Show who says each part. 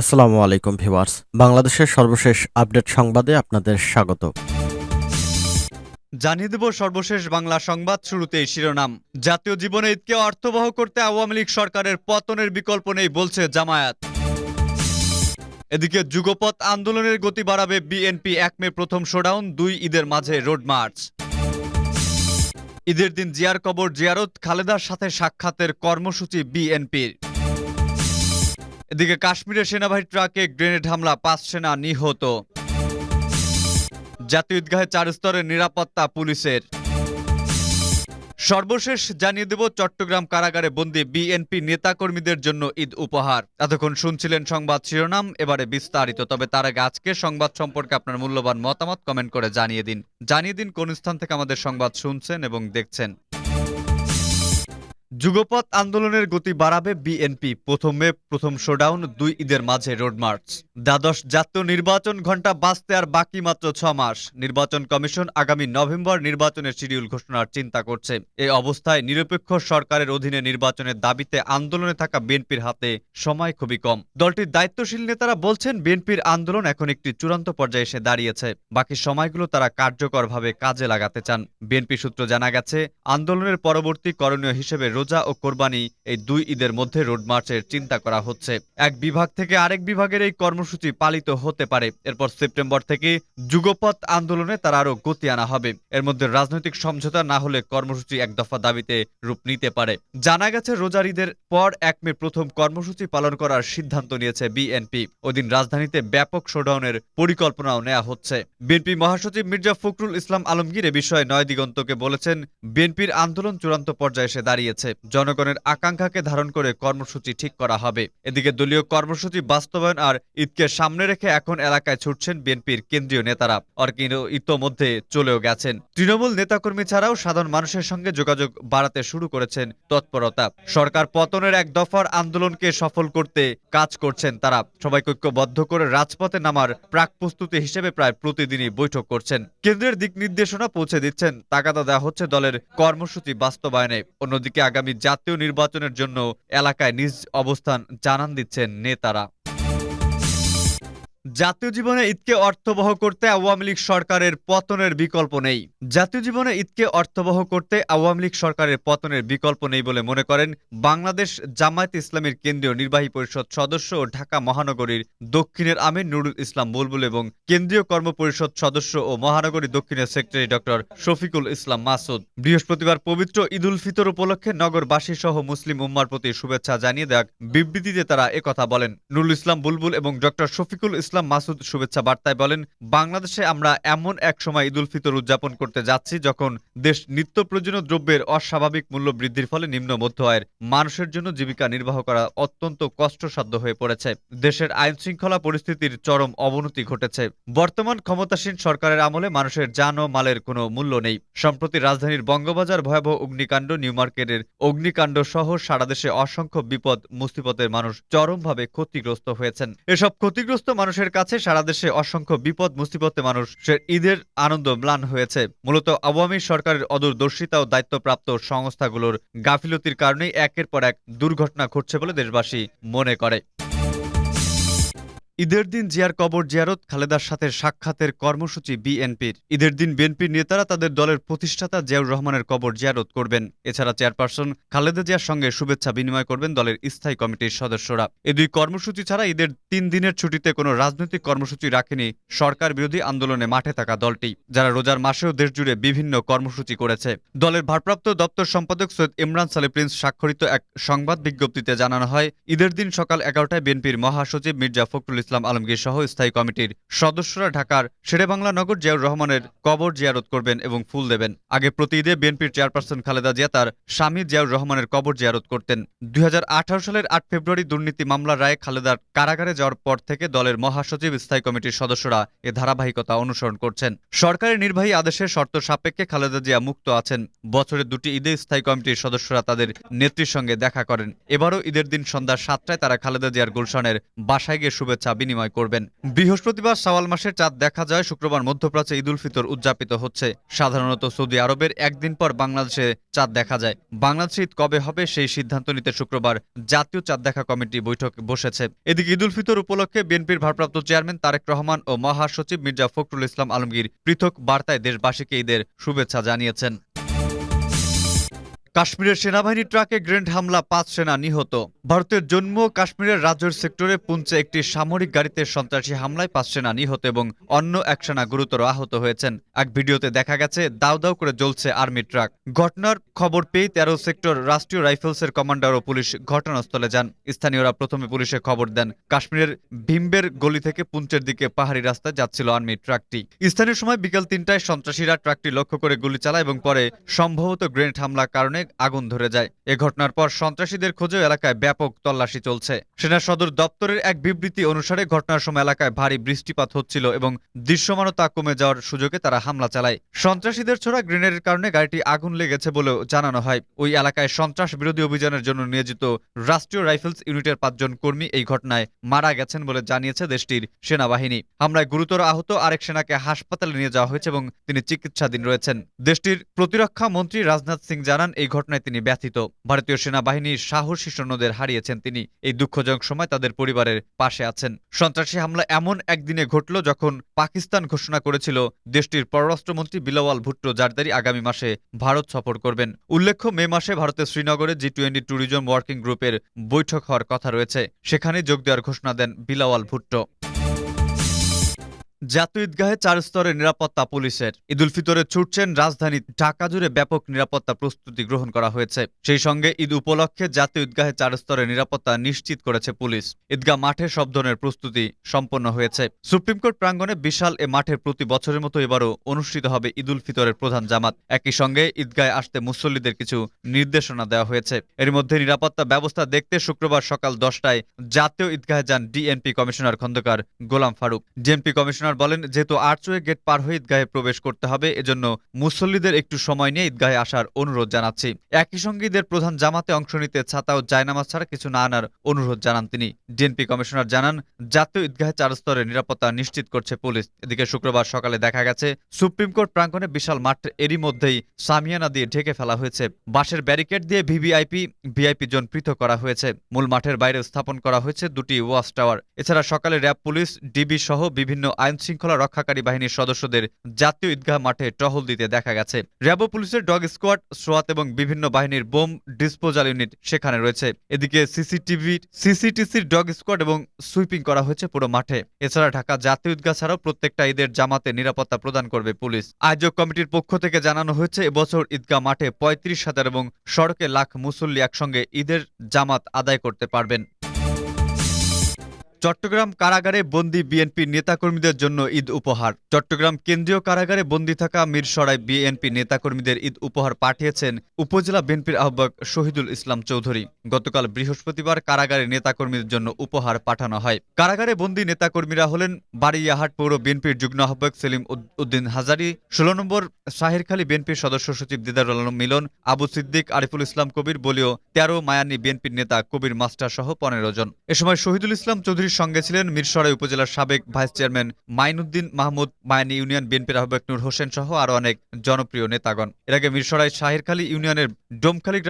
Speaker 1: আসসালামু আলাইকুম ভিউয়ার্স। বাংলাদেশের সর্বশেষ আপডেট সংবাদে আপনাদের স্বাগত।
Speaker 2: জানিয়ে দেব সর্বশেষ বাংলা সংবাদ শুরুতেই শিরোনাম। জাতীয় জীবনে ঈদকে অর্থবহ করতে আওয়ামী লীগ সরকারের পতনের বিকল্প নেই বলছে জামায়াত। এদিকে যুগপথ আন্দোলনের গতি বাড়াবে বিএনপি এক মে প্রথম শোডাউন, দুই ঈদের মাঝে রোড মার্চ। ঈদের দিন জিয়ার কবর জিয়ারত, খালেদার সাথে সাক্ষাতের কর্মসূচি বিএনপির। এদিকে কাশ্মীরের সেনাবাহিনী ট্রাকে গ্রেনেড হামলা, পাঁচ সেনা নিহত। জাতীয় ঈদগাহে চার স্তরের নিরাপত্তা পুলিশের। সর্বশেষ জানিয়ে দেব, চট্টগ্রাম কারাগারে বন্দী বিএনপি নেতাকর্মীদের জন্য ঈদ উপহার। এতক্ষণ শুনছিলেন সংবাদ শিরোনাম, এবারে বিস্তারিত, তবে তার আগে আজকের সংবাদ সম্পর্কে আপনার মূল্যবান মতামত কমেন্ট করে জানিয়ে দিন। জানিয়ে দিন কোন স্থান থেকে আমাদের সংবাদ শুনছেন এবং দেখছেন। যুগপথ আন্দোলনের গতি বাড়াবে বিএনপি। প্রথমে প্রথম শোডাউন, দুই ঈদের মাঝে রোড মার্চ। দ্বাদশ জাতীয় নির্বাচন ঘণ্টা বাঁচতে আর বাকি মাত্র ছ মাস। নির্বাচন কমিশন আগামী নভেম্বর নির্বাচনের শিডিউল ঘোষণার চিন্তা করছে। এই অবস্থায় নিরপেক্ষ সরকারের অধীনে নির্বাচনের দাবিতে আন্দোলনে থাকা বিএনপির হাতে সময় খুবই কম। দলটির দায়িত্বশীল নেতারা বলছেন, বিএনপির আন্দোলন এখন একটি চূড়ান্ত পর্যায়ে এসে দাঁড়িয়েছে। বাকি সময়গুলো তারা কার্যকরভাবে কাজে লাগাতে চান। বিএনপি সূত্র জানা গেছে, আন্দোলনের পরবর্তী করণীয় হিসেবে রোজা ও কোরবানি এই দুই ঈদের মধ্যে রোড মার্চের চিন্তা করা হচ্ছে। এক বিভাগ থেকে আরেক বিভাগের এই কর্মসূচি পালিত হতে পারে। এরপর সেপ্টেম্বর থেকে যুগপথ আন্দোলনে তার আরও গতি আনা হবে। এর মধ্যে রাজনৈতিক সমঝোতা না হলে কর্মসূচি এক দফা দাবিতে রূপ নিতে পারে। জানা গেছে, রোজার ঈদের পর এক মে প্রথম কর্মসূচি পালন করার সিদ্ধান্ত নিয়েছে বিএনপি। ওদিন রাজধানীতে ব্যাপক শোডাউনের পরিকল্পনাও নেওয়া হচ্ছে। বিএনপি মহাসচিব মির্জা ফখরুল ইসলাম আলমগীর এ বিষয়ে নয় দিগন্তকে বলেছেন, বিএনপির আন্দোলন চূড়ান্ত পর্যায়ে এসে দাঁড়িয়েছে। জনগণের আকাঙ্ক্ষাকে ধারণ করে কর্মসূচি ঠিক করা হবে। এদিকে দলীয় কর্মসূচি বাস্তবায়ন আর ঈদকে সামনে রেখে এখন এলাকায় ছুটছেন বিএনপির কেন্দ্রীয় নেতারা। অর্কিন ইতোমধ্যে চলেও গেছেন। তৃণমূল নেতাকর্মী ছাড়াও সাধারণ মানুষের সঙ্গে যোগাযোগ বাড়াতে শুরু করেছেন তৎপরতা। সরকার পতনের এক দফার আন্দোলনকে সফল করতে কাজ করছেন তারা। সবাইকে ঐক্যবদ্ধ করে রাজপথে নামার প্রাক প্রস্তুতি হিসেবে প্রায় প্রতিদিনই বৈঠক করছেন। কেন্দ্রের দিক নির্দেশনা পৌঁছে দিচ্ছেন, তাগাদা দেওয়া হচ্ছে দলের কর্মসূচি বাস্তবায়নে। অন্যদিকে আগামী জাতীয় নির্বাচনের জন্য এলাকায় নিজ অবস্থান জানান দিচ্ছেন নেতারা। জাতীয় জীবনে ঈদকে অর্থবহ করতে আওয়ামী লীগ সরকারের পতনের বিকল্প নেই। জাতীয় জীবনে ঈদকে অর্থবহ করতে আওয়ামী লীগ সরকারের পতনের বিকল্প নেই বলে মনে করেন বাংলাদেশ জামায়াত ইসলামের কেন্দ্রীয় নির্বাহী পরিষদ সদস্য ও ঢাকা মহানগরীর দক্ষিণের আমির নুরুল ইসলাম বুলবুল এবং কেন্দ্রীয় কর্মপরিষদ সদস্য ও মহানগরী দক্ষিণের সেক্রেটারি ডক্টর শফিকুল ইসলাম মাসুদ। বৃহস্পতিবার পবিত্র ঈদুল ফিতর উপলক্ষে নগরবাসী সহ মুসলিম উম্মার প্রতি শুভেচ্ছা জানিয়ে দেয় বিবৃতিতে তারা একথা বলেন। নুরুল ইসলাম বুলবুল এবং ডক্টর শফিকুল ইসলাম মাসুদ শুভেচ্ছা বার্তায় বলেন, বাংলাদেশে আমরা এমন এক সময় ঈদুল ফিতর উদযাপন করতে যাচ্ছি যখন দেশ নিত্য প্রয়োজনীয় দ্রব্যের অস্বাভাবিক মূল্য বৃদ্ধির ফলে নিম্ন মধ্য আয়ের মানুষের জন্য জীবিকা নির্বাহ করা অত্যন্ত কষ্টসাধ্য হয়ে পড়েছে। দেশের আইন শৃঙ্খলা পরিস্থিতির চরম অবনতি ঘটেছে। বর্তমান ক্ষমতাসীন সরকারের আমলে মানুষের যান ও মালের কোনো মূল্য নেই। সম্প্রতি রাজধানীর বঙ্গবাজার ভয়াবহ অগ্নিকাণ্ড, নিউ মার্কেটের অগ্নিকাণ্ড সহ সারা দেশে অসংখ্য বিপদ, মুসিবতের মানুষ চরমভাবে ক্ষতিগ্রস্ত হয়েছেন। এসব ক্ষতিগ্রস্ত মানুষের কাছে সারা দেশে অসংখ্য বিপদ মুসিবতে মানুষের ঈদের আনন্দ ম্লান হয়েছে। মূলত আওয়ামী সরকারের অদূরদর্শিতা ও দায়িত্বপ্রাপ্ত সংস্থাগুলোর গাফিলতির কারণেই একের পর এক দুর্ঘটনা ঘটছে বলে দেশবাসী মনে করে। ঈদের দিন জিয়ার কবর জিয়ারত খালেদার সাথে সাক্ষাতের কর্মসূচি বিএনপির। ঈদের দিন বিএনপির নেতারা তাদের দলের প্রতিষ্ঠাতা জিয়াউর রহমানের কবর জিয়ারত করবেন। এছাড়া চেয়ারপারসন খালেদা জিয়ার সঙ্গে শুভেচ্ছা বিনিময় করবেন দলের স্থায়ী কমিটির সদস্যরা। এই দুই কর্মসূচি ছাড়া ঈদের তিন দিনের ছুটিতে কোনো রাজনৈতিক কর্মসূচি রাখেনি সরকার বিরোধী আন্দোলনে মাঠে থাকা দলটি, যারা রোজার মাসেও দেশজুড়ে বিভিন্ন কর্মসূচি করেছে। দলের ভারপ্রাপ্ত দপ্তর সম্পাদক সৈয়দ ইমরান সালে প্রিন্স স্বাক্ষরিত এক সংবাদ বিজ্ঞপ্তিতে জানানো হয়, ঈদের দিন সকাল এগারোটায় বিএনপির মহাসচিব মির্জা ফখরুল ইসলাম আলমগীর সহ স্থায়ী কমিটির সদস্যরা ঢাকার শেরেবাংলা নগর জিয়াউর রহমানের কবর জিয়ারত করবেন এবং ফুল দেবেন। আগে প্রতি ঈদে বিএনপির চেয়ারপারসন খালেদা জিয়া তার স্বামী জিয়াউর রহমানের কবর জিয়ারত করতেন। দুই হাজার আঠারো সালের আট ফেব্রুয়ারি দুর্নীতি মামলার রায়ে খালেদার কারাগারে যাওয়ার পর থেকে দলের মহাসচিব, স্থায়ী কমিটির সদস্যরা এ ধারাবাহিকতা অনুসরণ করছেন। সরকারের নির্বাহী আদেশের শর্ত সাপেক্ষে খালেদা জিয়া মুক্ত আছেন। বছরের দুটি ঈদে স্থায়ী কমিটির সদস্যরা তাদের নেত্রীর সঙ্গে দেখা করেন। এবারও ঈদের দিন সন্ধ্যা সাতটায় তারা খালেদা জিয়ার গুলশানের বাসায় গিয়ে শুভেচ্ছা বিনিময় করবেন। বৃহস্পতিবার শাওয়াল মাসের চাঁদ দেখা যায়, শুক্রবার মধ্যপ্রাচ্যে ঈদ উল ফিতর উদযাপিত হচ্ছে। সাধারণত সৌদি আরবের একদিন পর বাংলাদেশে চাঁদ দেখা যায়। বাংলাদেশে ঈদ কবে হবে সেই সিদ্ধান্ত নিতে শুক্রবার জাতীয় চাঁদ দেখা কমিটি বৈঠক বসেছে। এদিকে ঈদ উল ফিতর উপলক্ষে বিএনপির ভারপ্রাপ্ত চেয়ারম্যান তারেক রহমান ও মহাসচিব মির্জা ফখরুল ইসলাম আলমগীর পৃথক বার্তায় দেশবাসীকে ঈদের শুভেচ্ছা জানিয়েছেন। কাশ্মীরের সেনাবাহিনী ট্রাকে গ্রেন্ড হামলা, পাঁচ সেনা নিহত। ভারতের জম্মু কাশ্মীরের রাজ্যের সেক্টরে পুঞ্চে একটি সামরিক গাড়িতে সন্ত্রাসী হামলায় পাঁচ সেনা নিহত এবং অন্য এক সেনা গুরুতর আহত হয়েছেন। এক ভিডিওতে দেখা গেছে দাউ দাউ করে জ্বলছে আর্মি ট্রাক। ঘটনার খবর পেয়ে তেরো সেক্টর রাষ্ট্রীয় রাইফেলসের কমান্ডার ও পুলিশ ঘটনাস্থলে যান। স্থানীয়রা প্রথমে পুলিশে খবর দেন, কাশ্মীরের ভীমবের গলি থেকে পুঞ্চের দিকে পাহাড়ি রাস্তায় যাচ্ছিল আর্মি ট্রাকটি। স্থানীয় সময় বিকেল তিনটায় সন্ত্রাসীরা ট্রাকটি লক্ষ্য করে গুলি চালায় এবং পরে সম্ভবত গ্রেনেড হামলার কারণে আগুন ধরে যায়। এ ঘটনার পর সন্ত্রাসীদের খোঁজেও এলাকায় ব্যাপক তল্লাশি চলছে। সেনা সদর দপ্তরের এক বিবৃতি অনুসারে ঘটনার সময় এলাকায় ভারী বৃষ্টিপাত হচ্ছিল এবং দৃশ্যমানতা কমে যাওয়ার সুযোগে তারা হামলা চালায়। সন্ত্রাসীদের ছোড়া গ্রেনেডের কারণে গাড়িটি আগুন লেগেছে বলেও জানানো হয়। ওই এলাকায় সন্ত্রাস বিরোধী অভিযানের জন্য নিয়োজিত রাষ্ট্রীয় রাইফেলস ইউনিটের পাঁচজন কর্মী এই ঘটনায় মারা গেছেন বলে জানিয়েছে দেশটির সেনাবাহিনী। হামলায় গুরুতর আহত আরেক সেনাকে হাসপাতালে নিয়ে যাওয়া হয়েছে এবং তিনি চিকিৎসাধীন রয়েছেন। দেশটির প্রতিরক্ষা মন্ত্রী রাজনাথ সিং জানান, এই ঘটনায় তিনি ব্যথিত। ভারতীয় সেনাবাহিনীর সাহসী সৈন্যদের হারিয়েছেন তিনি। এই দুঃখজনক সময় তাদের পরিবারের পাশে আছেন। সন্ত্রাসী হামলা এমন একদিনে ঘটল যখন পাকিস্তান ঘোষণা করেছিল দেশটির পররাষ্ট্রমন্ত্রী বিলাওয়াল ভুট্টো জারদারি আগামী মাসে ভারত সফর করবেন। উল্লেখ্য, মে মাসে ভারতের শ্রীনগরে জি টোয়েন্টি ট্যুরিজম ওয়ার্কিং গ্রুপের বৈঠক হওয়ার কথা রয়েছে। সেখানে যোগ দেওয়ার ঘোষণা দেন বিলাওয়াল ভুট্টো। জাতীয় ঈদগাহে চার স্তরের নিরাপত্তা পুলিশের। ঈদ উল ফিতরে ছুটছেন রাজধানী ঢাকা জুড়ে ব্যাপক নিরাপত্তা প্রস্তুতি গ্রহণ করা হয়েছে। সেই সঙ্গে ঈদ উপলক্ষে জাতীয় ঈদগাহে চার স্তরের নিরাপত্তা নিশ্চিত করেছে পুলিশ। ঈদগাহ মাঠে সব ধরনের প্রস্তুতি সম্পন্ন হয়েছে। সুপ্রিম কোর্ট প্রাঙ্গণে বিশাল এ মাঠের প্রতি বছরের মতো এবারও অনুষ্ঠিত হবে ঈদ উল ফিতরের প্রধান জামাত। একই সঙ্গে ঈদগাহে আসতে মুসল্লিদের কিছু নির্দেশনা দেওয়া হয়েছে। এর মধ্যে নিরাপত্তা ব্যবস্থা দেখতে শুক্রবার সকাল দশটায় জাতীয় ঈদগাহে যান DNP commissioner Khandakar Golam Faruk. DNP commissioner বলেন, যেহেতু আর্চওয়ে গেট পার হয়ে ঈদগাহে প্রবেশ করতে হবে, এজন্য মুসল্লিদের একটু সময় নিয়ে ঈদগাহে আসার অনুরোধ জানাচ্ছি। একই সঙ্গে ঈদের প্রধান জামাতে অংশ নিতে ছাতা ও জায়নামাজ ছাড়া কিছু না আনার অনুরোধ জানান তিনি। ডিএনপি কমিশনার জানান, জাতীয় ঈদগাহে চার স্তরের নিরাপত্তা নিশ্চিত করছে পুলিশ। এদিকে শুক্রবার সকালে দেখা গেছে, সুপ্রিম কোর্ট প্রাঙ্গণে বিশাল মাঠ, এরই মধ্যেই সামিয়ানা দিয়ে ঢেকে ফেলা হয়েছে। বাঁশের ব্যারিকেড দিয়ে ভিভিআইপি, ভিআইপি জোন পৃথক করা হয়েছে। মূল মাঠের বাইরে স্থাপন করা হয়েছে দুটি ওয়াচ টাওয়ার। এছাড়া সকালে র্যাব পুলিশ, ডিবি সহ বিভিন্ন আইন শৃঙ্খলা রক্ষাকারী বাহিনীর সদস্যদের জাতীয় ঈদগাহ মাঠে টহল দিতে দেখা গেছে। র্যাব পুলিশের ডগ স্কোয়াড, সোয়াত এবং বিভিন্ন বাহিনীর বোম ডিসপোজাল ইউনিট সেখানে রয়েছে। এদিকে সিসিটিভি, সিসিটিসির ডগ স্কোয়াড এবং সুইপিং করা হয়েছে পুরো মাঠে। এছাড়া ঢাকা জাতীয় ঈদগাহ ছাড়াও প্রত্যেকটা ঈদের জামাতে নিরাপত্তা প্রদান করবে পুলিশ। আয়োজক কমিটির পক্ষ থেকে জানানো হয়েছে, এবছর ঈদগাহ মাঠে পঁয়ত্রিশ হাজার এবং সড়কে লাখ মুসল্লি একসঙ্গে ঈদের জামাত আদায় করতে পারবেন। চট্টগ্রাম কারাগারে বন্দি বিএনপি নেতাকর্মীদের জন্য ঈদ উপহার। চট্টগ্রাম কেন্দ্রীয় কারাগারে বন্দি থাকা মিরসরাই বিএনপি নেতাকর্মীদের ঈদ উপহার পাঠিয়েছেন উপজেলা বিএনপির আহ্বায়ক শহীদুল ইসলাম চৌধুরী। গতকাল বৃহস্পতিবার কারাগারে নেতাকর্মীদের জন্য উপহার পাঠানো হয়। কারাগারে বন্দি নেতাকর্মীরা হলেন বাড়িয়াহাট পৌর বিএনপির যুগ্ম আহ্বায়ক সেলিম উদ্দিন হাজারি, ষোলো নম্বর শাহেরখালী বিএনপির সদস্য সচিব দিদারুল আলম মিলন, আবু সিদ্দিক, আরিফুল ইসলাম কবির বলিও তেরো মায়ানি বিএনপির নেতা কবির মাস্টার সহ পনেরো জন। এ সময় শহীদুল ইসলাম চৌধুরীর সঙ্গে ছিলেন মিরসরাই উপজেলার সাবেক vice chairman Mainuddin Mahmud, Mayani union বিএনপির আহ্বায়ক নূর হোসেন সহ আরও অনেক জনপ্রিয় নেতাগণ। এর আগে মিরসরাই শাহেরখালী ইউনিয়নের ডোমখালী